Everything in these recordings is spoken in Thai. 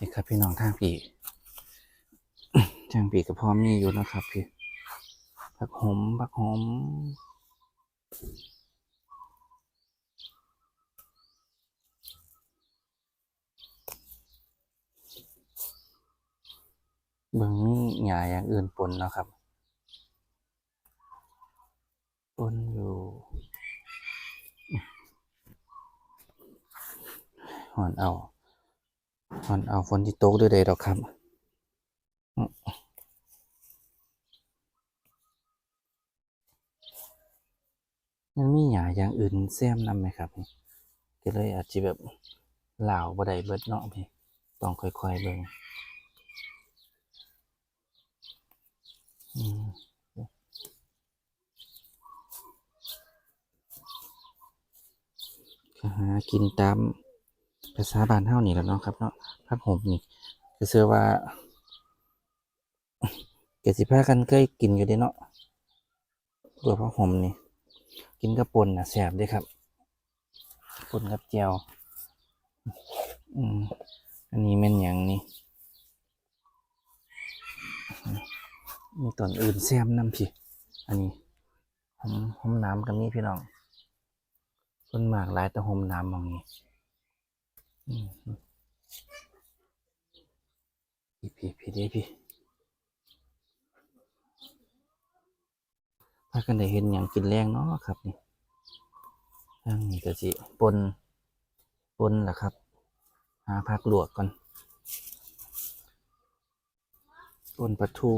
นี่ครับ พี่น้องทางปีทางปีกับพ่อมีอยู่นะครับ พี่ผักหอมผักหอมเบิ่งมีหญ้าอย่างอื่นปนเนาะครับ ปนอยู่หอนเอา หอนเอาฝนที่ตกด้วยเดดอกครับมันมีหญ้าอย่างอื่นแซมนำไหมครับนี่ก็เลยอาจจะแบบเหล่าบ่ได้เบิดเนาะพี่ต้องค่อยๆเบิ่งอืมหากินตาม ภาษาบ้านเฮานี่แหละเนาะครับเนาะพักผมนี่ก็เชื่อว่าเกสิพากันเคยกินอยู่เด้เนาะตัวพักผมนี่ กินกับป่นนะแซ่บด้วยครับปนกับแจ่วอืมอันนี้แม่นหยังนี่มีต้นอื่นแซมน้ำพี่ อันนี้หอมหอมน้ำกับมีพี่น้องต้นหมากหลายแต่หมน้ำมองนี้ พี่พี่พี่เด้พี่พากันได้เห็นอย่างกินแรงเนาะครับนี่ทางนี้ก็สิปนปนแหละครับ หาพักหลวกก่อนปนปลาทู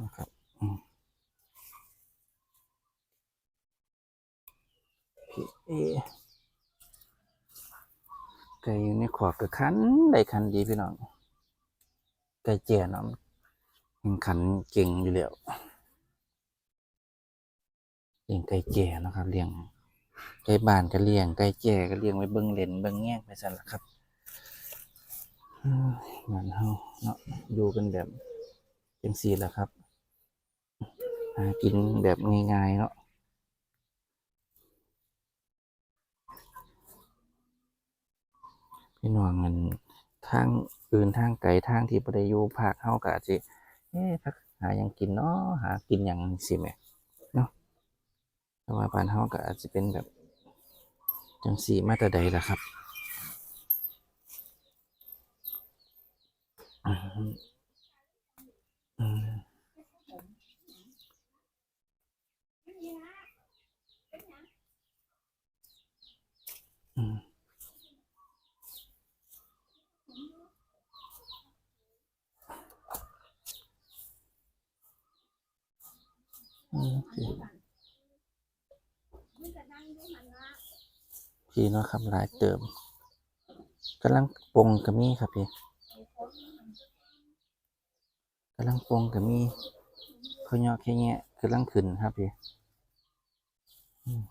นะครับอืม พี่เอไก่ อยู่ในขวากกับคันได้คันดีพี่น้องไก่เจียนาะมันขันเก่งอยู่แล้วเลี้ยงไก่เจียเนะครับเลี้ยงไก่บ้านก็เลี้ยงไก่เจียก็เลี้ยงไว้เบิ่งเล่นเบิ่งแง่ไปสั่นละครับเอ้ยบ้านเฮาเนาะอยู่กันแบบจังซี่แหละครับหากินแบบง่ายๆเนาะ พี่น้องมันทางอื่นทางไกลทางที่บ่ได้อยู่ภาคเฮาก็อาจสิเอ๊ะพักหายังกินเนาะหากินหยังสิแหมเนาะแต่ว่าบ้านเฮาก็อาจสิเป็นแบบจังซี่มาแต่ใดล่ะครับอืมอืมอืมอืม พี่เนาะครับหลายเติมกำลังปงก็มีครับพี่กำลังปงก็มีเขาเนาะแค่เงี้ยกำลังขึ้นครับพี่อืม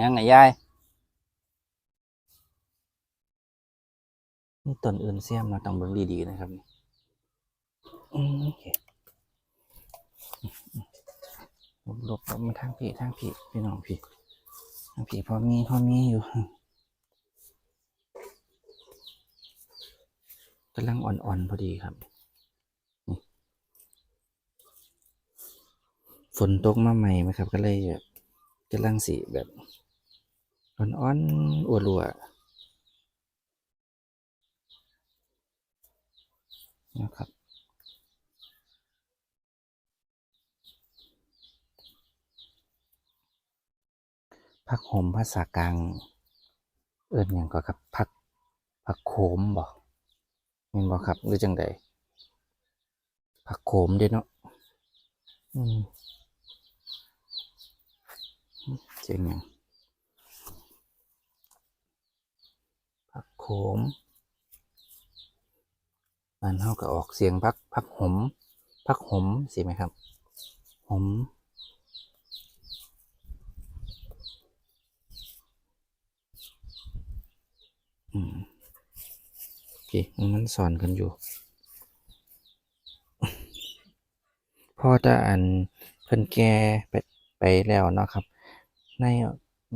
ยังไงยาย นี่ต้นอื่นเสียมเราต้องเบิ่งดีๆนะครับนี่อืมโอเคหลบหลบหลบมาทางพี่ทางพี่พี่น้องพี่ทางพี่พอมีพอมีอยู่กำลังอ่อนๆ พอดีครับนี่ฝนตกมาใหม่ไหมครับ ก็เลยแบบกำลังสีแบบอ่อนๆอัวรั นะครับผักโหมภาษากลาง เอิ้นหยังก็ครับผักผักโขมบ่แม่นบ่ครับหรือจังใดผักโขมเด้เนาะอืมเจ๋งหยังผักโขม บ้านเฮาก็ออกเสียงผักผักหมผักหมสิไหมครับ หมอืมโอเคมันสอนกันอยู่ พอจะอันเพิ่นแกไปไปแล้วเนาะครับ ใน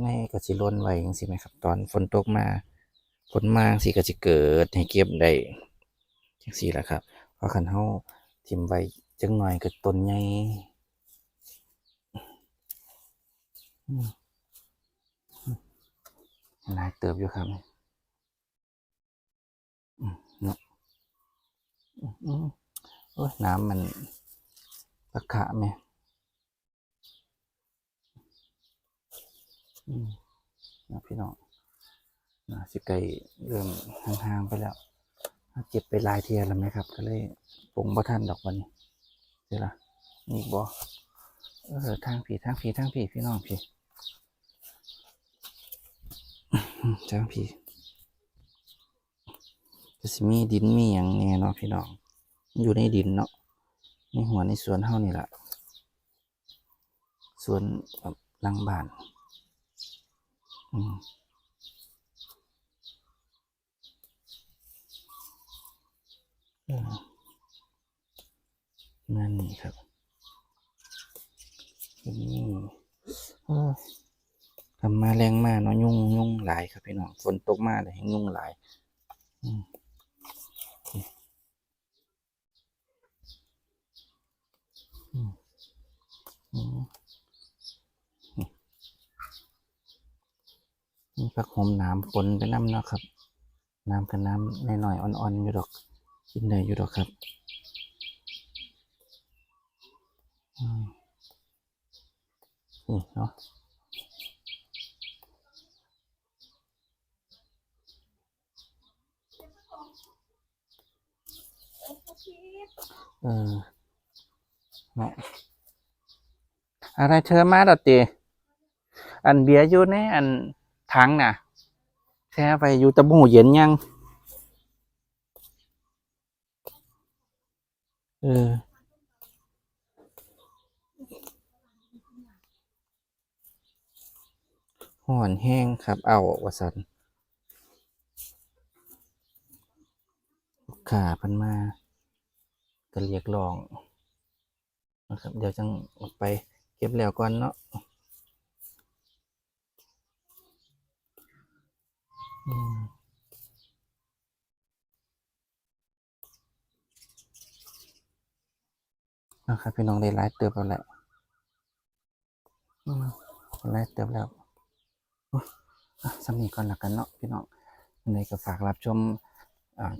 ในก็สิล้นไว้จังซี่ไหมครับ ตอนฝนตกมาฝนมาจังซี่ก็สิเกิดให้เก็บได้ จังซี่แหละครับเพราะคันเฮาทิ่มไว้จังหน่อยก็ต้นใหญ่หลายเติบอยู่ครับอืมเนาะอืมอืมโอ้ยน้ำมันตะขะไหมอืมนะพี่น้องนะสิไกลเริ่มห่างๆไปแล้ว เจ็บไปลายเทียแล้วไหมครับ ก็เลยปงบ่ทันดอกวันนี้เดี๋ยวละนี่บ่เออทางผีทางผีทางผีพี่น้องพี่อื้อทางผีก็สิมีดินมีอย่างแน่เนาะพี่น้องมันอยู่ในดินเนาะในหัวในสวนเฮานี่แหละสวนแบบหลังบ้าน อืม นั่นนี่ครับนี่ทำมาแรงมากเนาะยุ่งยุ่งหลายครับพี่น้องฝนตกมากเลยยุ่งหลายอืมอืมนี่นี่ผักหอมน้ำฝนไปน้ำเนาะครับ น้ำกับน้ำหน่อยๆอ่อนๆอยู่ดอก กินได้อยู่ดอกครับอืมนี่เนาะเออเนาะอะไรเธอมาดอตีอันเบียร์อยู่ในอันถังน่ะแช่ไปอยู่ตะบูเย็นยัง เออห่อนแห้งครับ เอาวสันลูกค้าพันมาก็เรียกร้องนะครับ เดี๋ยวจังออกไปเก็บแล้วก่อนเนาะอืม นะครับพี่น้องได้ไลฟ์เติบแล้วแหละไลฟ์เติบแล้วสำนีก่อนละกันเนาะพี่น้องยังไงก็ฝากรับชม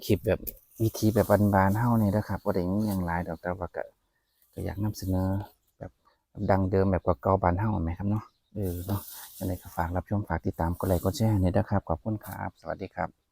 คลิปแบบวิธีแบบบานๆเฮานี่นะครับว่าได้มีอย่างหลายดอกแต่ว่าก็ก็อยากนำเสนอแบบดังเดิมแบบเก่าบานเฮาไหมครับเนาะเออเนาะยังไงก็ฝากรับชมฝากติดตามกดไลค์กดแชร์นี่นะครับขอบคุณครับ สวัสดีครับ